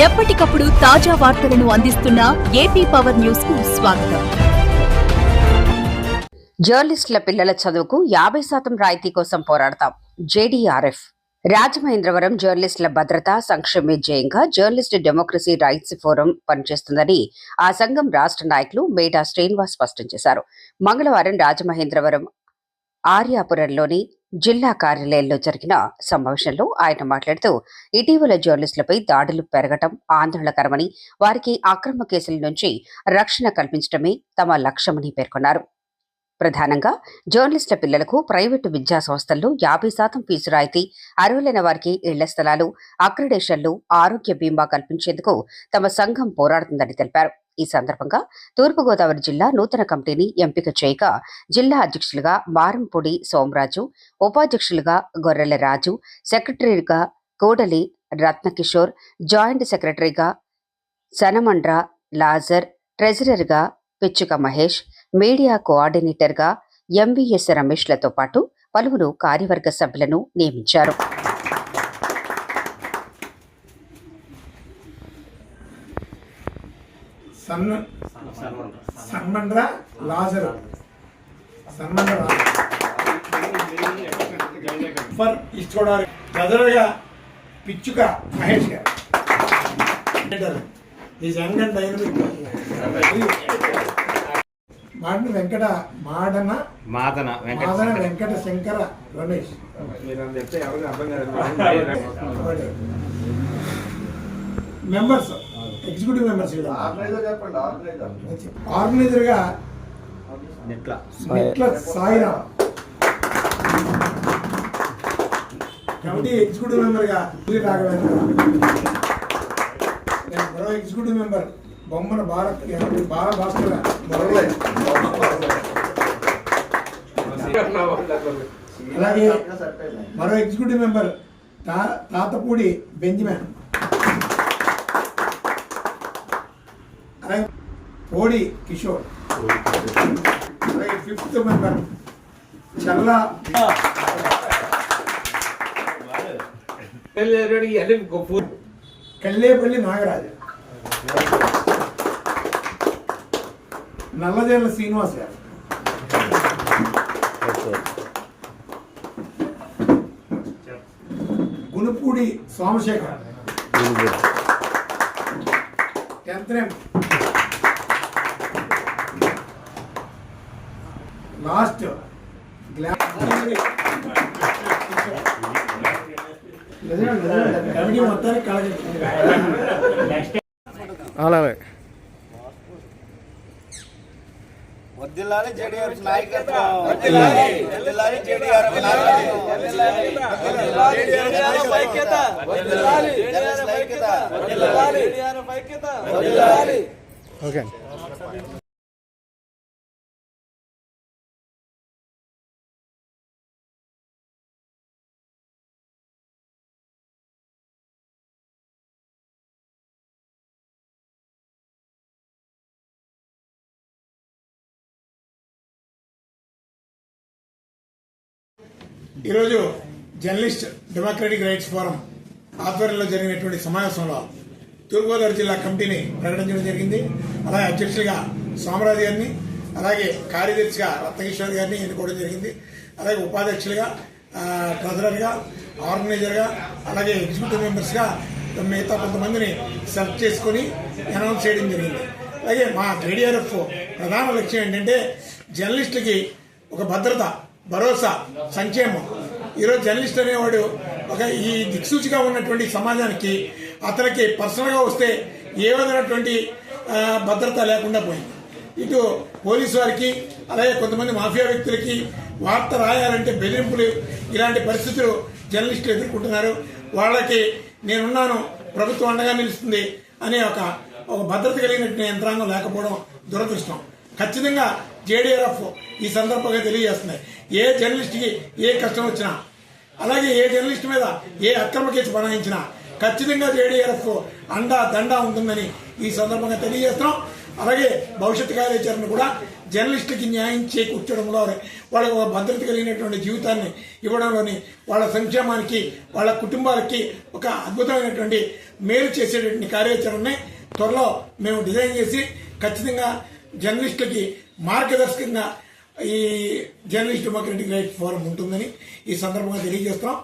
ఎప్పటికప్పుడు తాజా వార్తలను అందిస్తున్న ఏపీ పవర్ న్యూస్కు స్వాగతం. జర్నలిస్టుల పిల్లల చదువుకు యాభై శాతం రాయితీ కోసం పోరాడతాం. జేడీఆర్ఎఫ్. రాజమహేంద్రవరం జర్నలిస్టుల భద్రత సంక్షేమే జయంగా జర్నలిస్ట్ డెమోక్రసీ రైట్స్ ఫోరం పనిచేస్తుందని ఆ సంఘం రాష్ట్ర నాయకులు మేటా శ్రీనివాస్ స్పష్టం చేశారు. మంగళవారం రాజమహేంద్రవరం ఆర్యాపురంలోని జిల్లా కార్యాలయంలో జరిగిన సమావేశంలో ఆయన మాట్లాడుతూ ఇటీవల జర్నలిస్టులపై దాడులు పెరగటం ఆందోళనకరమని వారికి అక్రమ కేసుల నుంచి రక్షణ కల్పించడమే తమ లక్ష్యమని పేర్కొన్నారు. ప్రధానంగా జర్నలిస్టుల పిల్లలకు ప్రైవేటు విద్యా సంస్థల్లో యాభై శాతం ఫీజు రాయితీ అర్హులైన వారికి ఇళ్ళ స్థలాలు అక్రిడేషన్లు ఆరోగ్య బీమా కల్పించేందుకు తమ సంఘం పోరాడుతుందని తెలిపారు. ఈ సందర్భంగా తూర్పుగోదావరి జిల్లా నూతన కమిటీని ఎంపిక చేయగా జిల్లా అధ్యక్షులుగా మారంపూడి సోమరాజు ఉపాధ్యక్షులుగా గొర్రెల రాజు సెక్రటరీగా కోడలి రత్నకిషోర్ జాయింట్ సెక్రటరీగా సనమండ్ర లాజర్ ట్రెజరర్గా పిచ్చుక మహేష్ మీడియా కోఆర్డినేటర్గా ఎంవీఎస్ రమేష్లతో పాటు పలువురు కార్యవర్గ సభ్యులను నియమించారు. సన్ సన్మండ్ర లాజరు. సన్మండ్ర ఫర్ ఈస్ట్ గోదావరి బ్రదర్గా పిచ్చుక మహేష్ గారు. ఈ young and dynamic. Madana Venkata Madana Madana Venkata Madana Venkata Shankara Ramesh. మీరు చెప్తే ఎవరికి అర్థం కాదు మెంబర్స్. ఎగ్జిక్యూటివ్ మెంబర్స్ చెప్పండి ఆర్గనైజర్. గా నెట్ల. సాయిరాం. కమిటీ ఎగ్జిక్యూటివ్ మెంబర్గా రాఘవేంద్ర. మరో ఎగ్జిక్యూటివ్ మెంబర్ బొమ్మన భారత్ బాల భాస్కర్. అలాగే మరో ఎగ్జిక్యూటివ్ మెంబర్ తా తాతపూడి బెంజమిన్ అలాగే పోడి కిషోర్. అలాగే ఫిఫ్త్ మెంబర్ చల్లా. కల్లేపల్లి నాగరాజు. నల్లజర్ల శ్రీనివాస్ గారు. Gunupudi Somashekar. Tenth name last. అలాగే. వద్దిల్లాలి జేడీఆర్ నాయకత్వం. వద్దిల్లాలి. వద్దిల్లాలి జేడీఆర్ నాయకత్వం. వద్దిల్లాలి. వద్దిల్లాలి జేడీఆర్ ఐక్యత వద్దిల్లాలి జేడీఆర్ ఐక్యత వద్దిల్లాలి జేడీఆర్ ఐక్యత వద్దిల్లాలి ఓకే. ఈరోజు జర్నలిస్ట్ డెమోక్రటిక్ రైట్స్ ఫోరం ఆధ్వర్యంలో జరిగినటువంటి సమావేశంలో తూర్పుగోదావరి జిల్లా కమిటీని ప్రకటించడం జరిగింది. అలాగే అధ్యక్షులుగా సోమరాజు గారిని అలాగే కార్యదర్శిగా రత్నకిషోర్ గారిని ఎన్నుకోవడం జరిగింది. అలాగే ఉపాధ్యక్షులుగా ట్రెజరర్గా ఆర్గనైజర్గా అలాగే ఎగ్జిక్యూటివ్ మెంబర్స్గా మిగతా కొంతమందిని సెలెక్ట్ చేసుకొని అనౌన్స్ చేయడం జరిగింది. అలాగే మా జేడీఆర్ఎఫ్ ప్రధాన లక్ష్యం ఏంటంటే జర్నలిస్టులకి ఒక భద్రత భరోసా సంక్షేమం. ఈరోజు జర్నలిస్ట్ అనేవాడు ఒక ఈ దిక్సూచిగా ఉన్నటువంటి సమాజానికి అతనికి పర్సనల్గా వస్తే ఏ విధమైనటువంటి భద్రత లేకుండా పోయింది. ఇటు పోలీసు వారికి అలాగే కొంతమంది మాఫియా వ్యక్తులకి వార్త రాయాలంటే బెదిరింపులు ఇలాంటి పరిస్థితులు జర్నలిస్టులు ఎదుర్కొంటున్నారు. వాళ్ళకి నేనున్నాను ప్రభుత్వం అండగా నిలుస్తుంది అనే ఒక ఒక భద్రత కలిగినటువంటి యంత్రాంగం లేకపోవడం దురదృష్టం. ఖచ్చితంగా జేడీఆర్ఎఫ్ ఈ సందర్భంగా తెలియజేస్తున్నాయి. ఏ జర్నలిస్ట్కి ఏ కష్టం వచ్చినా అలాగే ఏ జర్నలిస్ట్ మీద ఏ అక్రమ కేసు బనాయించినా ఖచ్చితంగా జేడీఆర్ఎఫ్ అండా దండా ఉంటుందని ఈ సందర్భంగా తెలియజేస్తున్నాం. అలాగే భవిష్యత్ కార్యాచరణ కూడా జర్నలిస్టులకి న్యాయం చేకూర్చడంలో వాళ్ళకు భద్రత కలిగినటువంటి జీవితాన్ని ఇవ్వడంలోని వాళ్ళ సంక్షేమానికి వాళ్ళ కుటుంబాలకి ఒక అద్భుతమైనటువంటి మేలు చేసేటువంటి కార్యాచరణని త్వరలో మేము డిజైన్ చేసి ఖచ్చితంగా జర్నలిస్టులకి మార్గదర్శకంగా ఈ జర్నలిస్ట్ డెమోక్రటిక్ రైట్ ఫోరం ఉంటుందని ఈ సందర్భంగా తెలియజేస్తున్నాం.